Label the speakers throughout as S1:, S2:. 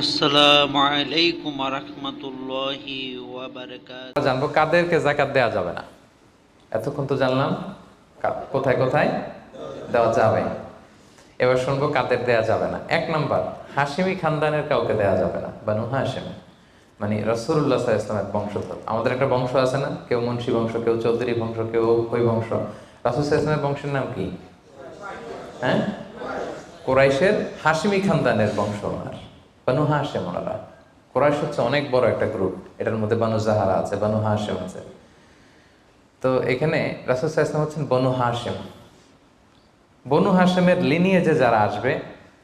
S1: আসসালামু আলাইকুম রহমতুল্লাহি ওয়াবারাকাত
S2: জানব কাদেরকে জাকাত দেওয়া যাবে না। এতক্ষণ তো জানলাম কোথায় কোথায় দেওয়া যাবে। এবার শুনব কাদের দেওয়া যাবে না। এক নম্বর হাসিমি খানদানের কাউকে দেওয়া যাবে না। বানু হাসিম মানে রসুল্লাহ ইসলামের বংশধর। আমাদের একটা বংশ আছে না? কেউ মুন্সী বংশ, কেউ চৌধুরী বংশ, কেউ ওই বংশ। রাসুল ইসলামের বংশের নাম কি? হ্যাঁ? কোরাইশের হাসিমি খানদানের বংশ ওনার। বানু ওনারা কোরাইশ হচ্ছে অনেক বড় একটা গ্রুপ এটার মধ্যে বানু জাহারা আছে, বানু হাসেম আছে। তো এখানে রাসুল ইসলাম হচ্ছেন বনু হাসেম বনু হাসেমের লিনিয়েজে যারা আসবে,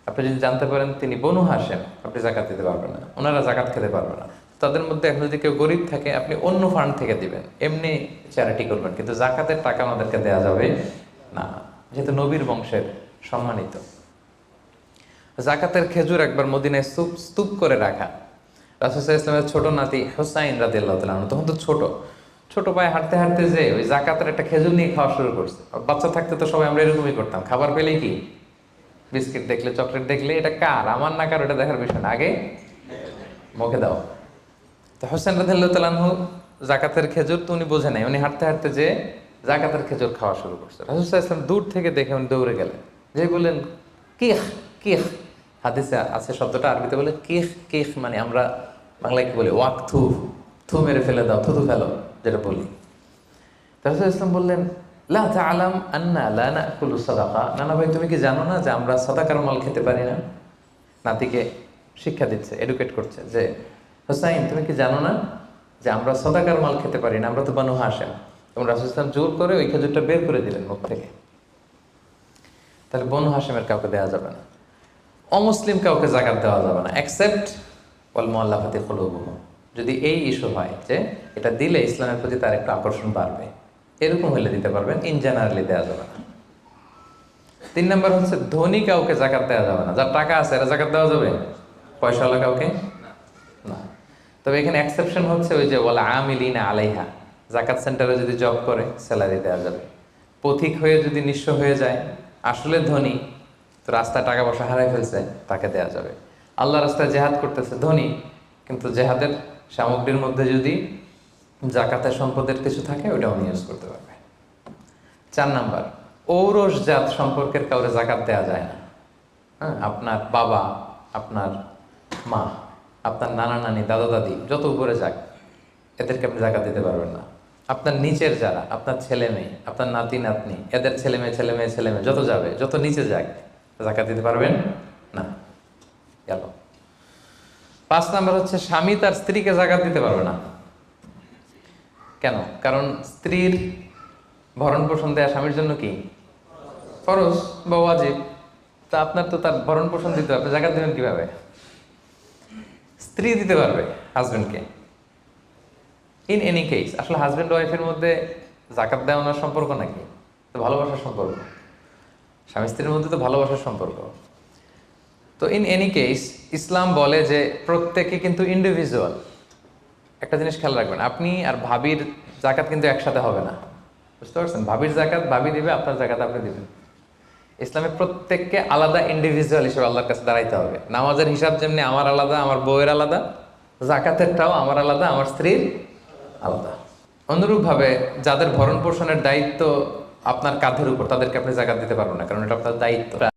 S2: আপনি যদি জানতে পারেন, তিনি বনু হাসেম আপনি জাকাত দিতে পারবেন না। ওনারা জাকাত খেতে পারবে না। তাদের মধ্যে এখন যদি কেউ গরিব থাকে, আপনি অন্য ফান্ড থেকে দিবেন। এমনি চ্যারিটি করবেন। কিন্তু জাকাতের টাকা আমাদেরকে দেওয়া যাবে না। যেহেতু নবীর বংশের সম্মানিত। জাকাতের খেজুর একবার মদিনায় স্তূপ স্তূপ করে রাখা। রাসুসাহ ইসলামের ছোট নাতি হোসাইন রাদিল্লাহ তখন তো ছোট। ছোট পায়ে হাঁটতে হাঁটতে যে ওই জাকাতের একটা খেজুর নিয়ে খাওয়া শুরু করছে। বাচ্চা থাকতে তো সবাই আমরা এরকমই করতাম। খাবার পেলেই কি? বিস্কিট দেখলে, চকলেট দেখলে, এটা কার? আমার না কার, ওটা দেখার বিষয় না। আগে মুখে দাও। তো হোসেন রাদিল্লাহ জাকাতের খেজুর তো উনি বোঝে নাই। উনি হাঁটতে হাঁটতে যে জাকাতের খেজুর খাওয়া শুরু করছে। রাসুসাহ ইসলাম দূর থেকে দেখে উনি দৌড়ে গেলেন। যে বললেন, কিহ কিহ হাদিসে আছে শব্দটা আরবিতে বলে কিহ কিহ মানে আমরা বাংলায় কি বলি? ওয়াক, থু থু মেরে ফেলে দাও থুতু ফেলো, যেটা বলি। রাসুল ইসলাম বললেন, লা আলাম আন্না লা নাকুলু সাদাকা। নানা ভাই, তুমি কি জানো না যে আমরা সাদাকার মাল খেতে পারি না? নাতিকে শিক্ষা দিচ্ছে এডুকেট করছে যে, হোসাইন, তুমি কি জানো না যে আমরা সদাকার মাল খেতে পারি না? আমরা তো বানু হাসেম এবং রাসুল ইসলাম জোর করে ওই খেজুরটা বের করে দিলেন মুখ থেকে। তাহলে বনু হাসেমের কাউকে দেওয়া যাবে না। অমুসলিম কাউকে জাকাত দেওয়া যাবে না অ্যাকসেপ্ট ওয়াল মোয়াল্লাফাতি কলুবুহ যদি এই ইস্যু হয় যে এটা দিলে ইসলামের প্রতি তার একটু আকর্ষণ বাড়বে, এরকম হলে দিতে পারবেন ইন জেনারেলি দেওয়া যাবে না। তিন নম্বর হচ্ছে ধনী কাউকে জাকাত দেওয়া যাবে না, যার টাকা আছে এরা জাকাত দেওয়া যাবে? পয়সাওয়ালা কাউকে? না। তবে এখানে এক্সেপশন হচ্ছে ওই যে বলে আমিলিনা আলাইহা, জাকাত সেন্টারে যদি জব করে স্যালারি দেওয়া যাবে। পথিক হয়ে যদি নিঃস্ব হয়ে যায়, আসলে ধনী রাস্তায় টাকা পয়সা হারাই ফেলছে, তাকে দেওয়া যাবে। আল্লাহ রাস্তায় জেহাদ করতেছে, ধনী। কিন্তু জেহাদের সামগ্রীর মধ্যে যদি জাকাতের সম্পদের কিছু থাকে ওটা উনি ইউজ করতে পারবে। চার নাম্বার, ঔরস জাত সম্পর্কের কাউরে জাকাত দেওয়া যায় না। হ্যাঁ আপনার বাবা, আপনার মা, আপনার নানা নানি, দাদা দাদি, যত উপরে যাক, এদেরকে আপনি জাকাত দিতে পারবেন না। আপনার নিচের যারা, আপনার ছেলে মেয়ে, আপনার নাতি নাতনি, এদের ছেলে মেয়ে ছেলে মেয়ে ছেলে মেয়ে, যত যাবে, যত নিচে যাক জাকাত দিতে পারবেন? না। গেল। পাঁচ নাম্বার হচ্ছে, স্বামী তার স্ত্রীকে জাকাত দিতে পারবে না। কেন? কারণ স্ত্রীর ভরণ পোষণ দেয়া স্বামীর জন্য কি? ফরজ বা ওয়াজিব। তা আপনার তো তার ভরণ পোষণ দিতে হবে। জাকাত দেবেন কীভাবে? স্ত্রী দিতে পারবে হাজবেন্ডকে। ইন এনি কেস আসলে হাজব্যান্ড ওয়াইফের মধ্যে জাকাত দেওয়ানোর সম্পর্ক নাকি? ভালোবাসার সম্পর্ক। স্বামী স্ত্রীর মধ্যে তো ভালোবাসার সম্পর্ক। তো ইন এনি কেস ইসলাম বলে যে প্রত্যেকে কিন্তু ইন্ডিভিজুয়াল একটা জিনিস খেয়াল রাখবেন, আপনি আর ভাবির জাকাত কিন্তু একসাথে হবে না। বুঝতে পারছেন? ভাবির জাকাত ভাবি দিবে, আপনার জাকাত আপনি দিবেন। ইসলামে প্রত্যেককে আলাদা ইন্ডিভিজুয়াল হিসেবে আল্লাহর কাছে দাঁড়াইতে হবে। নামাজের হিসাব যেমনি আমার আলাদা, আমার বউয়ের আলাদা, জাকাতেরটাও আমার আলাদা, আমার স্ত্রীর আলাদা। অনুরূপভাবে যাদের ভরণ পোষণের দায়িত্ব আপনার কাঁধের উপর তাদেরকে আপনি জায়গা দিতে পারবেন না কারণ এটা আপনার দায়িত্ব।